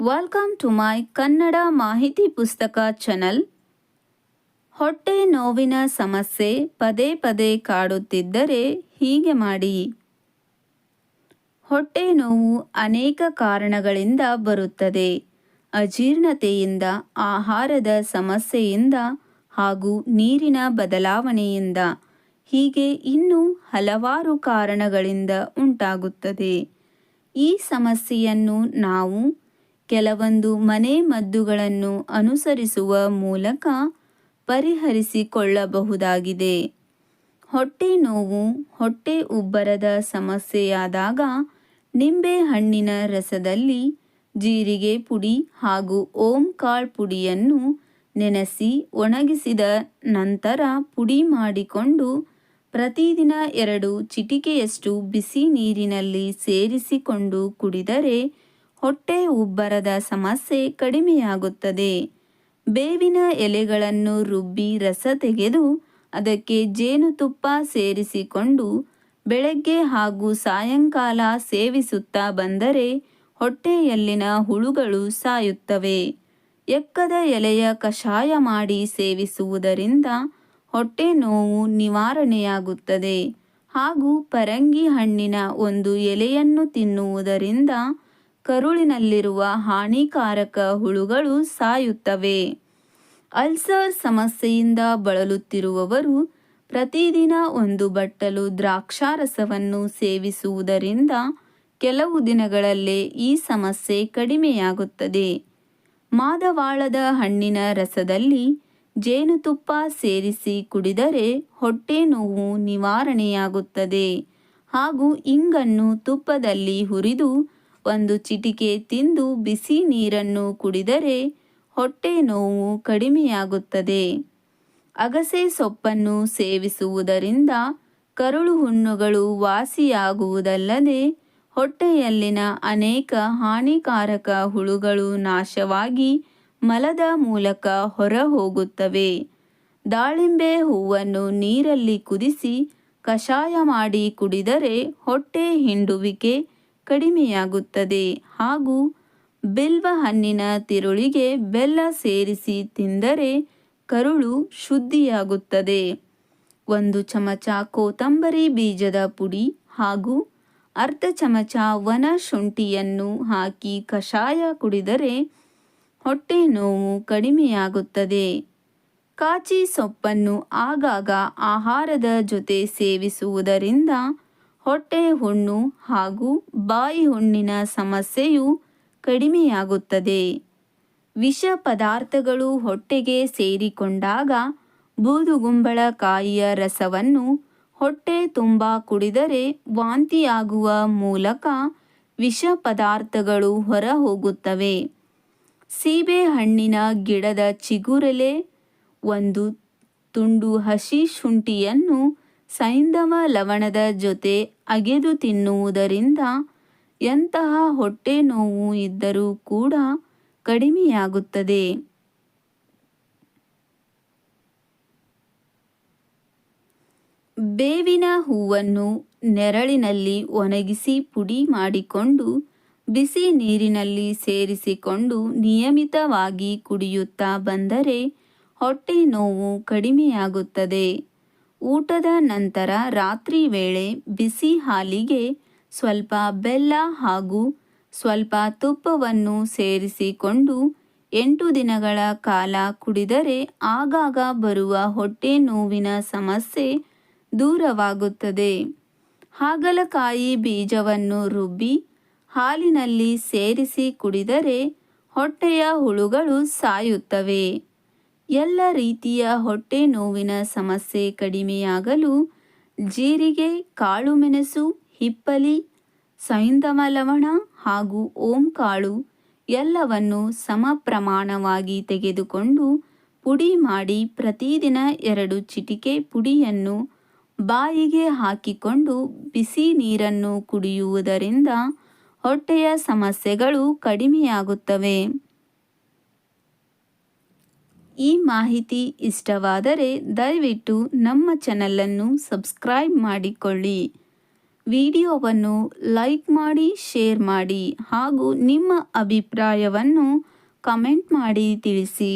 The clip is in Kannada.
ವೆಲ್ಕಮ್ ಟು ಮೈ ಕನ್ನಡ ಮಾಹಿತಿ ಪುಸ್ತಕ ಚಾನಲ್ ಹೊಟ್ಟೆ ನೋವಿನ ಸಮಸ್ಯೆ ಪದೇ ಪದೇ ಕಾಡುತ್ತಿದ್ದರೆ ಹೀಗೆ ಮಾಡಿ. ಹೊಟ್ಟೆ ನೋವು ಅನೇಕ ಕಾರಣಗಳಿಂದ ಬರುತ್ತದೆ. ಅಜೀರ್ಣತೆಯಿಂದ, ಆಹಾರದ ಸಮಸ್ಯೆಯಿಂದ ಹಾಗೂ ನೀರಿನ ಬದಲಾವಣೆಯಿಂದ. ಹೀಗೆ ಇನ್ನೂ ಹಲವಾರು ಕಾರಣಗಳಿಂದ ಉಂಟಾಗುತ್ತದೆ. ಈ ಸಮಸ್ಯೆಯನ್ನು ನಾವು ಕೆಲವೊಂದು ಮನೆ ಮದ್ದುಗಳನ್ನು ಅನುಸರಿಸುವ ಮೂಲಕ ಪರಿಹರಿಸಿಕೊಳ್ಳಬಹುದಾಗಿದೆ. ಹೊಟ್ಟೆ ನೋವು, ಹೊಟ್ಟೆ ಉಬ್ಬರದ ಸಮಸ್ಯೆಯಾದಾಗ ನಿಂಬೆ ಹಣ್ಣಿನ ರಸದಲ್ಲಿ ಜೀರಿಗೆ ಪುಡಿ ಹಾಗೂ ಓಂಕಾಳ್ ಪುಡಿಯನ್ನು ನೆನೆಸಿ ಒಣಗಿಸಿದ ನಂತರ ಪುಡಿ ಮಾಡಿಕೊಂಡು ಪ್ರತಿದಿನ ಎರಡು ಚಿಟಿಕೆಯಷ್ಟು ಬಿಸಿ ನೀರಿನಲ್ಲಿ ಸೇರಿಸಿಕೊಂಡು ಕುಡಿದರೆ ಹೊಟ್ಟೆ ಉಬ್ಬರದ ಸಮಸ್ಯೆ ಕಡಿಮೆಯಾಗುತ್ತದೆ. ಬೇವಿನ ಎಲೆಗಳನ್ನು ರುಬ್ಬಿ ರಸ ತೆಗೆದು ಅದಕ್ಕೆ ಜೇನುತುಪ್ಪ ಸೇರಿಸಿಕೊಂಡು ಬೆಳಗ್ಗೆ ಹಾಗೂ ಸಾಯಂಕಾಲ ಸೇವಿಸುತ್ತಾ ಬಂದರೆ ಹೊಟ್ಟೆಯಲ್ಲಿನ ಹುಳುಗಳು ಸಾಯುತ್ತವೆ. ಎಕ್ಕದ ಎಲೆಯ ಕಷಾಯ ಮಾಡಿ ಸೇವಿಸುವುದರಿಂದ ಹೊಟ್ಟೆ ನೋವು ನಿವಾರಣೆಯಾಗುತ್ತದೆ. ಹಾಗೂ ಪರಂಗಿ ಹಣ್ಣಿನ ಒಂದು ಎಲೆಯನ್ನು ತಿನ್ನುವುದರಿಂದ ಕರುಳಿನಲ್ಲಿರುವ ಹಾನಿಕಾರಕ ಹುಳುಗಳು ಸಾಯುತ್ತವೆ. ಅಲ್ಸರ್ ಸಮಸ್ಯೆಯಿಂದ ಬಳಲುತ್ತಿರುವವರು ಪ್ರತಿದಿನ ಒಂದು ಬಟ್ಟಲು ದ್ರಾಕ್ಷಾರಸವನ್ನು ಸೇವಿಸುವುದರಿಂದ ಕೆಲವು ದಿನಗಳಲ್ಲೇ ಈ ಸಮಸ್ಯೆ ಕಡಿಮೆಯಾಗುತ್ತದೆ. ಮಾದವಾಳದ ಹಣ್ಣಿನ ರಸದಲ್ಲಿ ಜೇನುತುಪ್ಪ ಸೇರಿಸಿ ಕುಡಿದರೆ ಹೊಟ್ಟೆ ನೋವು ನಿವಾರಣೆಯಾಗುತ್ತದೆ ಹಾಗೂ ಇಂಗನ್ನು ತುಪ್ಪದಲ್ಲಿ ಹುರಿದು ಒಂದು ಚಿಟಿಕೆ ತಿಂದು ಬಿಸಿ ನೀರನ್ನು ಕುಡಿದರೆ ಹೊಟ್ಟೆ ನೋವು ಕಡಿಮೆಯಾಗುತ್ತದೆ. ಅಗಸೆ ಸೊಪ್ಪನ್ನು ಸೇವಿಸುವುದರಿಂದ ಕರುಳು ಹುಣ್ಣುಗಳು ವಾಸಿಯಾಗುವುದಲ್ಲದೆ ಹೊಟ್ಟೆಯಲ್ಲಿನ ಅನೇಕ ಹಾನಿಕಾರಕ ಹುಳುಗಳು ನಾಶವಾಗಿ ಮಲದ ಮೂಲಕ ಹೊರ ಹೋಗುತ್ತವೆ ದಾಳಿಂಬೆ ಹೂವನ್ನು ನೀರಲ್ಲಿ ಕುದಿಸಿ ಕಷಾಯ ಮಾಡಿ ಕುಡಿದರೆ ಹೊಟ್ಟೆ ಹಿಂಡುವಿಕೆ ಕಡಿಮೆಯಾಗುತ್ತದೆ. ಹಾಗೂ ಬಿಲ್ವ ಹಣ್ಣಿನ ತಿರುಳಿಗೆ ಬೆಲ್ಲ ಸೇರಿಸಿ ತಿಂದರೆ ಕರುಳು ಶುದ್ಧಿಯಾಗುತ್ತದೆ. ಒಂದು ಚಮಚ ಕೊತ್ತಂಬರಿ ಬೀಜದ ಪುಡಿ ಹಾಗೂ ಅರ್ಧ ಚಮಚ ವನ ಶುಂಠಿಯನ್ನು ಹಾಕಿ ಕಷಾಯ ಕುಡಿದರೆ ಹೊಟ್ಟೆ ನೋವು ಕಡಿಮೆಯಾಗುತ್ತದೆ. ಕಾಚಿ ಸೊಪ್ಪನ್ನು ಆಗಾಗ ಆಹಾರದ ಜೊತೆ ಸೇವಿಸುವುದರಿಂದ ಹೊಟ್ಟೆ ಹುಣ್ಣು ಹಾಗೂ ಬಾಯಿ ಹುಣ್ಣಿನ ಸಮಸ್ಯೆಯು ಕಡಿಮೆಯಾಗುತ್ತದೆ. ವಿಷ ಪದಾರ್ಥಗಳು ಹೊಟ್ಟೆಗೆ ಸೇರಿಕೊಂಡಾಗ ಬೂದುಗುಂಬಳಕಾಯಿಯ ರಸವನ್ನು ಹೊಟ್ಟೆ ತುಂಬ ಕುಡಿದರೆ ವಾಂತಿಯಾಗುವ ಮೂಲಕ ವಿಷ ಪದಾರ್ಥಗಳು ಹೊರ ಹೋಗುತ್ತವೆ ಸೀಬೆ ಹಣ್ಣಿನ ಗಿಡದ ಚಿಗುರೆಲೆ, ಒಂದು ತುಂಡು ಹಸಿ ಶುಂಠಿಯನ್ನು ಸೈಂಧವ ಲವಣದ ಜೊತೆ ಅಗೆದು ತಿನ್ನುವುದರಿಂದ ಎಂತಹ ಹೊಟ್ಟೆ ನೋವು ಇದ್ದರೂ ಕೂಡ ಕಡಿಮೆಯಾಗುತ್ತದೆ. ಬೇವಿನ ಹೂವನ್ನು ನೆರಳಿನಲ್ಲಿ ಒಣಗಿಸಿ ಪುಡಿ ಮಾಡಿಕೊಂಡು ಬಿಸಿ ನೀರಿನಲ್ಲಿ ಸೇರಿಸಿಕೊಂಡು ನಿಯಮಿತವಾಗಿ ಕುಡಿಯುತ್ತಾ ಬಂದರೆ ಹೊಟ್ಟೆ ನೋವು ಕಡಿಮೆಯಾಗುತ್ತದೆ. ಊಟದ ನಂತರ ರಾತ್ರಿ ವೇಳೆ ಬಿಸಿ ಹಾಲಿಗೆ ಸ್ವಲ್ಪ ಬೆಲ್ಲ ಹಾಗೂ ಸ್ವಲ್ಪ ತುಪ್ಪವನ್ನು ಸೇರಿಸಿಕೊಂಡು ಎಂಟು ದಿನಗಳ ಕಾಲ ಕುಡಿದರೆ ಆಗಾಗ ಬರುವ ಹೊಟ್ಟೆ ನೋವಿನ ಸಮಸ್ಯೆ ದೂರವಾಗುತ್ತದೆ. ಹಾಗಲಕಾಯಿ ಬೀಜವನ್ನು ರುಬ್ಬಿ ಹಾಲಿನಲ್ಲಿ ಸೇರಿಸಿ ಕುಡಿದರೆ ಹೊಟ್ಟೆಯ ಹುಳುಗಳು ಸಾಯುತ್ತವೆ. ಎಲ್ಲ ರೀತಿಯ ಹೊಟ್ಟೆ ನೋವಿನ ಸಮಸ್ಯೆ ಕಡಿಮೆಯಾಗಲು ಜೀರಿಗೆ ಕಾಳುಮೆಣಸು ಹಿಪ್ಪಲಿ ಸೈಂಧವ ಲವಣ ಹಾಗೂ ಓಂ ಕಾಳು ಎಲ್ಲವನ್ನು ಸಮ ಪ್ರಮಾಣವಾಗಿ ತೆಗೆದುಕೊಂಡು ಪುಡಿ ಮಾಡಿ ಪ್ರತಿದಿನ ಎರಡು ಚಿಟಿಕೆ ಪುಡಿಯನ್ನು ಬಾಯಿಗೆ ಹಾಕಿಕೊಂಡು ಬಿಸಿ ನೀರನ್ನು ಕುಡಿಯುವುದರಿಂದ ಹೊಟ್ಟೆಯ ಸಮಸ್ಯೆಗಳು ಕಡಿಮೆಯಾಗುತ್ತವೆ. ಈ ಮಾಹಿತಿ ಇಷ್ಟವಾದರೆ ದಯವಿಟ್ಟು ನಮ್ಮ ಚಾನಲನ್ನು ಸಬ್ಸ್ಕ್ರೈಬ್ ಮಾಡಿಕೊಳ್ಳಿ. ವಿಡಿಯೋವನ್ನು ಲೈಕ್ ಮಾಡಿ, ಶೇರ್ ಮಾಡಿ ಹಾಗೂ ನಿಮ್ಮ ಅಭಿಪ್ರಾಯವನ್ನು ಕಮೆಂಟ್ ಮಾಡಿ ತಿಳಿಸಿ.